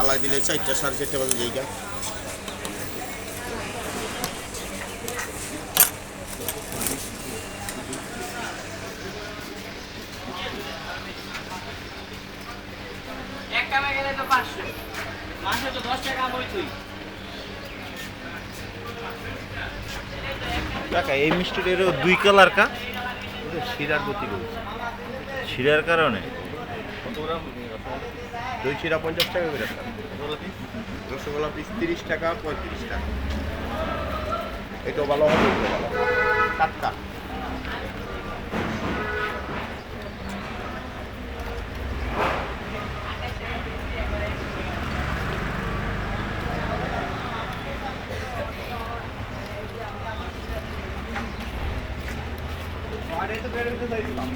আলাই দিলে চারটা সাড়ে চারটা বাজে জায়গা। এক কামে গেলে তো মাসে তো দশ টাকা বই কাকা এই মিষ্টিটারও দুই কালার কা? শিরার গতি করছে শিরার কারণে? দই চিরা পঞ্চাশ টাকা করে রসগোল্লা পিস তিরিশ টাকা, পঁয়ত্রিশ টাকা। এটাও ভালো হবে এটাও ভালো হবে। টাটকা। আর, এটা বের চাইছিলাম